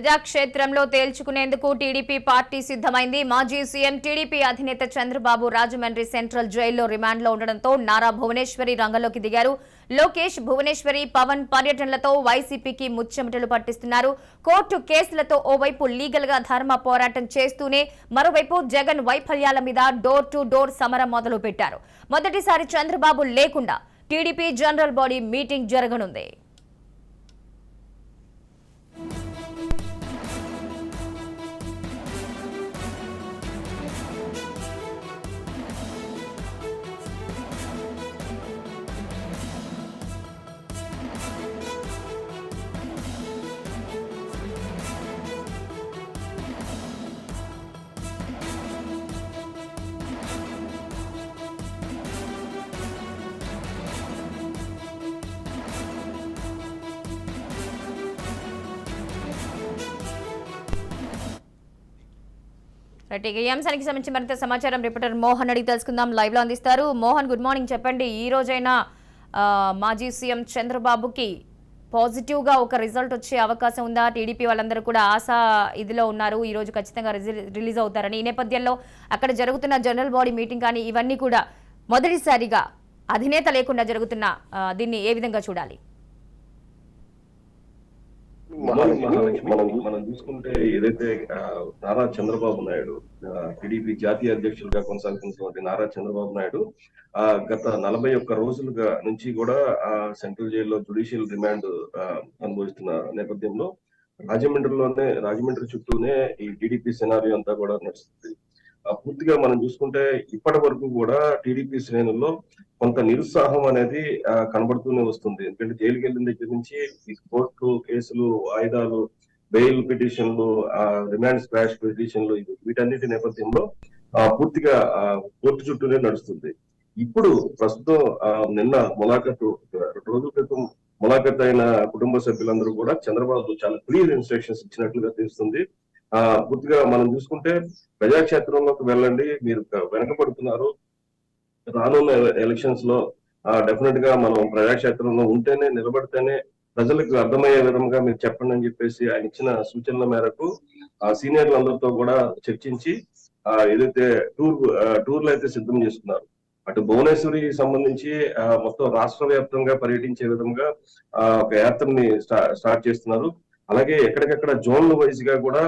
ప్రజాక్షేత్రంలో తేల్చుకునేందుకు TDP party సిద్ధమైంది. మాజీ సీఎం టీడీపీ అధినేత చంద్రబాబు రాజమండ్రి సెంట్రల్ జైల్లో రిమాండ్లో ఉండడంతో నారా భువనేశ్వరి రంగంలోకి దిగారు. లోకేష్ భువనేశ్వరి పవన్ పర్యటనలతో వైసీపీకి ముచ్చెమటలు పట్టిస్తున్నారు. కోర్టు కేసులతో ఓవైపు లీగల్గా ధర్మ పోరాటం చేస్తూనే మరోవైపు జగన్ వైఫల్యాల మీద డోర్ టు డోర్ సమరం మొదలుపెట్టారు. మొదటిసారి చంద్రబాబు లేకుండా టీడీపీ జనరల్ బాడీ మీటింగ్ జరగనుంది. రైట్ ఈ అంశానికి సంబంధించి మరింత సమాచారం రిపోర్టర్ మోహన్ అడిగి తెలుసుకుందాం. లైవ్లో అందిస్తారు. మోహన్ గుడ్ మార్నింగ్ చెప్పండి ఈ రోజైనా మాజీ సీఎం చంద్రబాబుకి పాజిటివ్గా ఒక రిజల్ట్ వచ్చే అవకాశం ఉందా? టీడీపీ వాళ్ళందరూ కూడా ఆశ ఇదిలో ఉన్నారు. ఈ రోజు ఖచ్చితంగా రిలీజ్ అవుతారని. ఈ నేపథ్యంలో అక్కడ జరుగుతున్న జనరల్ బాడీ మీటింగ్ కానీ ఇవన్నీ కూడా మొదటిసారిగా అధినేత లేకుండా జరుగుతున్న దీన్ని ఏ విధంగా చూడాలి? మనం మనం చూసుకుంటే ఏదైతే నారా చంద్రబాబు నాయుడు టీడీపీ జాతీయ అధ్యక్షులుగా కొనసాగుతున్నటువంటి నారా చంద్రబాబు నాయుడు ఆ గత నలభై ఒక్క రోజులుగా నుంచి కూడా ఆ సెంట్రల్ జైల్లో జుడిషియల్ రిమాండ్ అనుభవిస్తున్న నేపథ్యంలో రాజమండ్రిలోనే రాజమండ్రి చుట్టూనే ఈ టీడీపీ సినారీ అంతా కూడా నడుస్తుంది. ఆ, పూర్తిగా మనం చూసుకుంటే ఇప్పటి వరకు కూడా టీడీపీ శ్రేణుల్లో కొంత నిరుత్సాహం అనేది కనబడుతూనే వస్తుంది. ఎందుకంటే జైలుకి వెళ్ళిన దగ్గర నుంచి ఈ కోర్టు కేసులు వాయిదాలు బెయిల్ పిటిషన్లు రిమాండ్ స్క్రాష్ పిటిషన్లు వీటన్నిటి నేపథ్యంలో పూర్తిగా కోర్టు చుట్టూనే నడుస్తుంది. ఇప్పుడు ప్రస్తుతం ఆ, నిన్న ములాఖతు రెండు రోజుల క్రితం ములాఖత్ అయిన కుటుంబ సభ్యులందరూ కూడా చంద్రబాబు చాలా క్లియర్ ఇన్స్ట్రక్షన్స్ ఇచ్చినట్లుగా తెలుస్తుంది. ఆ పూర్తిగా మనం చూసుకుంటే ప్రజాక్షేత్రంలోకి వెళ్ళండి మీరు వెనకబడుతున్నారు. రానున్న ఎలక్షన్స్లో డెఫినెట్గా మనం ప్రజాక్షేత్రంలో ఉంటేనే నిలబడితేనే ప్రజలకు అర్థమయ్యే విధంగా మీరు చెప్పండి అని చెప్పేసి ఆయన ఇచ్చిన సూచనల మేరకు ఆ సీనియర్లు అందరితో కూడా చర్చించి ఆ ఏదైతే టూర్ టూర్లు అయితే సిద్ధం చేసుకున్నారు. అటు భువనేశ్వరి సంబంధించి మొత్తం రాష్ట్ర వ్యాప్తంగా పర్యటించే విధంగా ఆ, ఒక యాత్రని స్టార్ట్ చేస్తున్నారు. అలాగే ఎక్కడికక్కడ జోన్ల వైజ్గా కూడా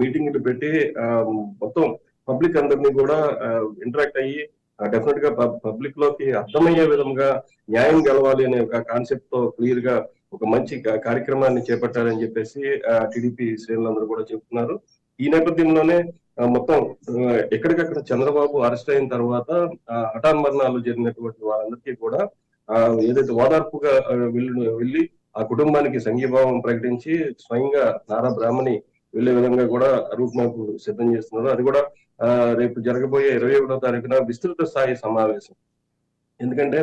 మీటింగ్లు పెట్టి ఆ, మొత్తం పబ్లిక్ అందరినీ కూడా ఇంటరాక్ట్ అయ్యి డెఫినెట్గా పబ్లిక్లోకి అర్థమయ్యే విధంగా న్యాయం గెలవాలి అనే ఒక కాన్సెప్ట్తో క్లియర్గా ఒక మంచి కార్యక్రమాన్ని చేపట్టాలని చెప్పేసి టీడీపీ శ్రేణులందరూ కూడా చెప్తున్నారు. ఈ నేపథ్యంలోనే మొత్తం ఎక్కడికక్కడ చంద్రబాబు అరెస్ట్ అయిన తర్వాత ఆ, హఠాన్ మరణాలు జరిగినటువంటి వాళ్ళందరికీ కూడా ఆ, ఏదైతే ఓదార్పుగా వెళ్ళి వెళ్ళి ఆ కుటుంబానికి సంఘీభావం ప్రకటించి స్వయంగా నారా బ్రాహ్మణి వెళ్ళే విధంగా కూడా రూట్ మ్యాప్ సిద్ధం చేస్తున్నారు. అది కూడా రేపు జరగబోయే ఇరవై ఒకటో తారీఖున విస్తృత స్థాయి సమావేశం. ఎందుకంటే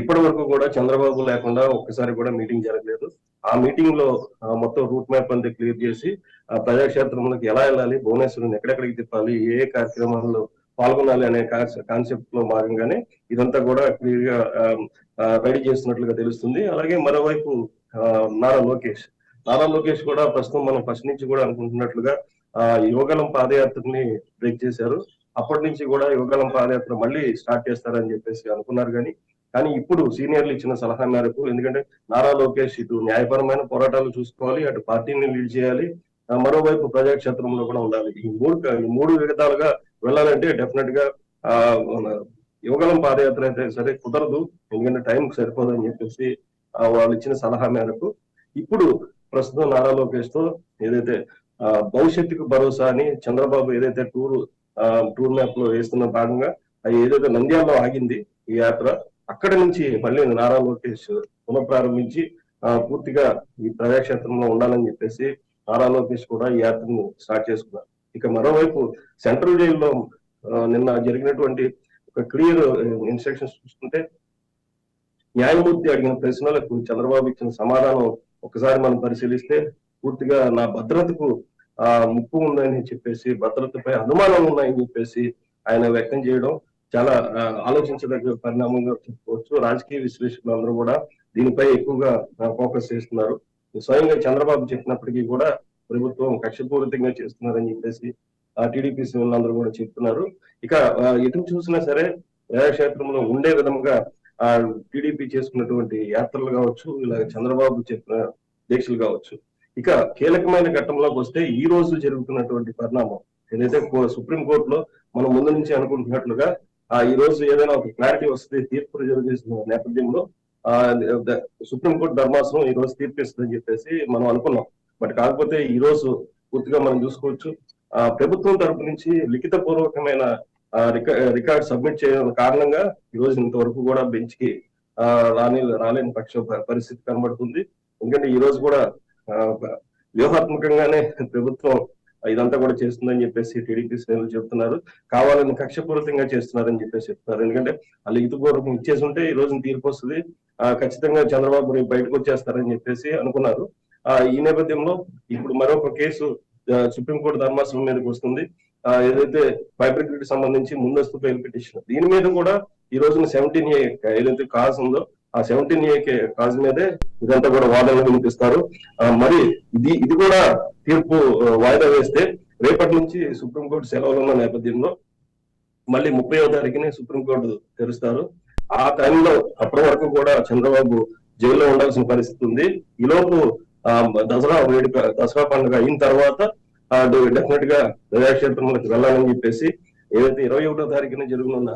ఇప్పటి వరకు కూడా చంద్రబాబు లేకుండా ఒక్కసారి కూడా మీటింగ్ జరగలేదు. ఆ మీటింగ్లో మొత్తం రూట్ మ్యాప్ అంతా క్లియర్ చేసి ఆ ప్రజాక్షేత్రంలోకి ఎలా వెళ్ళాలి భువనేశ్వరం ఎక్కడెక్కడికి తిప్పాలి ఏ ఏ కార్యక్రమాల్లో పాల్గొనాలి అనే కాన్సెప్ట్లో భాగంగానే ఇదంతా కూడా క్లియర్గా రెడీ చేస్తున్నట్లుగా తెలుస్తుంది. అలాగే మరోవైపు నారా లోకేష్. నారా లోకేష్ కూడా ప్రస్తుతం మనం ఫస్ట్ నుంచి కూడా అనుకుంటున్నట్లుగా యువగలం పాదయాత్రని బ్రేక్ చేశారు. అప్పటి నుంచి కూడా యువగలం పాదయాత్ర మళ్ళీ స్టార్ట్ చేస్తారని చెప్పేసి అనుకున్నారు కానీ కానీ ఇప్పుడు సీనియర్లు ఇచ్చిన సలహా మేరకు ఎందుకంటే నారా లోకేష్ ఇటు న్యాయపరమైన పోరాటాలు చూసుకోవాలి అటు పార్టీని లీడ్ చేయాలి మరోవైపు ప్రజాక్షేత్రంలో కూడా ఉండాలి. ఈ మూడు ఈ మూడు విధాలుగా వెళ్ళాలంటే డెఫినెట్గా ఆ యువగలం పాదయాత్ర అయితే సరే కుదరదు ఎందుకంటే టైం సరిపోదు అని చెప్పేసి వాళ్ళు ఇచ్చిన సలహా మేరకు. ఇప్పుడు ప్రస్తుతం నారా లోకేష్తో ఏదైతే భవిష్యత్తుకు భరోసా అని చంద్రబాబు ఏదైతే టూర్ టూర్ మ్యాప్లో వేస్తున్న భాగంగా అది ఏదైతే నంద్యాలలో ఆగింది ఈ యాత్ర అక్కడి నుంచి మళ్ళీ నారా లోకేష్ పునఃప్రారంభించి ఆ, పూర్తిగా ఈ ప్రజాక్షేత్రంలో ఉండాలని చెప్పేసి నారా లోకేష్ కూడా ఈ యాత్రను స్టార్ట్ చేసుకున్నారు. ఇక మరోవైపు సెంట్రల్ జైల్లో నిన్న జరిగినటువంటి ఒక క్లియర్ ఇన్స్ట్రక్షన్స్ చూసుకుంటే న్యాయమూర్తి అడిగిన ప్రశ్నలకు చంద్రబాబు ఇచ్చిన సమాధానం ఒకసారి మనం పరిశీలిస్తే పూర్తిగా నా భద్రతకు ఆ ముప్పు ఉందని చెప్పేసి భద్రతపై అనుమానం ఉన్నాయని చెప్పేసి ఆయన వ్యక్తం చేయడం చాలా ఆలోచించదగ్గ పరిణామంగా చెప్పుకోవచ్చు రాజకీయ విశ్లేషకులు అందరూ కూడా దీనిపై ఎక్కువగా ఫోకస్ చేస్తున్నారు. స్వయంగా చంద్రబాబు చెప్పినప్పటికీ కూడా ప్రభుత్వం కక్షపూరితంగా చేస్తున్నారని చెప్పేసి ఆ టీడీపీ శ్రేణులందరూ కూడా చెప్తున్నారు. ఇక ఎటు చూసినా సరే ప్రజాక్షేత్రంలో ఉండే విధంగా ఆ టీడీపీ చేసుకున్నటువంటి యాత్రలు కావచ్చు ఇలా చంద్రబాబు చెప్పిన దీక్షలు కావచ్చు. ఇక కీలకమైన ఘట్టంలోకి వస్తే ఈ రోజు జరుగుతున్నటువంటి పరిణామం. ఏదైతే సుప్రీం కోర్టులో మనం ముందు నుంచి అనుకుంటున్నట్లుగా ఆ ఈ రోజు ఏదైనా ఒక క్లారిటీ వస్తే తీర్పు రిజర్వ్ చేసిన నేపథ్యంలో ఆ సుప్రీంకోర్టు ధర్మాసనం ఈ రోజు తీర్పు ఇస్తుందని చెప్పేసి మనం అనుకున్నాం. బట్ కాకపోతే ఈ రోజు పూర్తిగా మనం చూసుకోవచ్చు. ఆ ప్రభుత్వం తరపు నుంచి లిఖిత పూర్వకమైన రికార్డ్ సబ్మిట్ చేయడం కారణంగా ఈ రోజు ఇంతవరకు కూడా బెంచ్కి రాని రాలేని పక్ష పరిస్థితి కనబడుతుంది. ఎందుకంటే ఈ రోజు కూడా వ్యూహాత్మకంగానే ప్రభుత్వం ఇదంతా కూడా చేస్తుందని చెప్పేసి టీడీపీ శ్రేణులు చెప్తున్నారు. కావాలని కక్షపూరితంగా చేస్తున్నారని చెప్పేసి చెప్తున్నారు. ఎందుకంటే ఆ లిఖిత ఇచ్చేసి ఉంటే ఈ రోజు తీర్పు వస్తుంది. ఆ, ఖచ్చితంగా చంద్రబాబు బయటకు వచ్చేస్తారని చెప్పేసి అనుకున్నారు. ఆ ఈ నేపథ్యంలో ఇప్పుడు మరొక కేసు సుప్రీంకోర్టు ధర్మాసనం మీదకి వస్తుంది. ఆ, ఏదైతే ఫైబ్రిక్ సంబంధించి ముందస్తు బెయిల్ పిటిషన్ దీని మీద కూడా ఈ రోజున సెవెంటీన్ ఏ ఏదైతే కాజ్ ఉందో ఆ సెవెంటీన్ ఏ కాజ్ మీదే ఇదంతా కూడా వాదనలు వినిపిస్తారు. మరి ఇది ఇది కూడా తీర్పు వాయిదా వేస్తే రేపటి నుంచి సుప్రీంకోర్టు సెలవులు ఉన్న నేపథ్యంలో మళ్ళీ ముప్పైవ తారీఖుని సుప్రీంకోర్టు తెరుస్తారు. ఆ టైంలో అప్పటి వరకు కూడా చంద్రబాబు జైల్లో ఉండాల్సిన పరిస్థితి ఉంది. ఈలోపు దసరా వేడుక దసరా పండుగ అయిన తర్వాత డెఫినెట్గా ప్రజాక్షేత్రంలోకి వెళ్ళాలని చెప్పేసి ఏదైతే ఇరవై ఒకటో తారీఖున జరుగుతున్న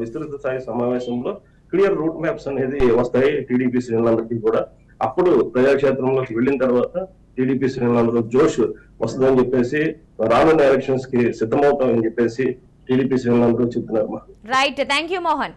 విస్తృత స్థాయి సమావేశంలో క్లియర్ రూట్ మ్యాప్స్ అనేది వస్తాయి టీడీపీ శ్రేణులందరికీ కూడా. అప్పుడు ప్రజాక్షేత్రంలోకి వెళ్ళిన తర్వాత టీడీపీ శ్రేణులందరూ జోష్ వస్తుందని చెప్పేసి రానున్న ఎలక్షన్స్కి సిద్ధమవుతామని చెప్పేసి టీడీపీ శ్రేణులందరూ చెప్తున్నారు రైట్ థ్యాంక్ యూ మోహన్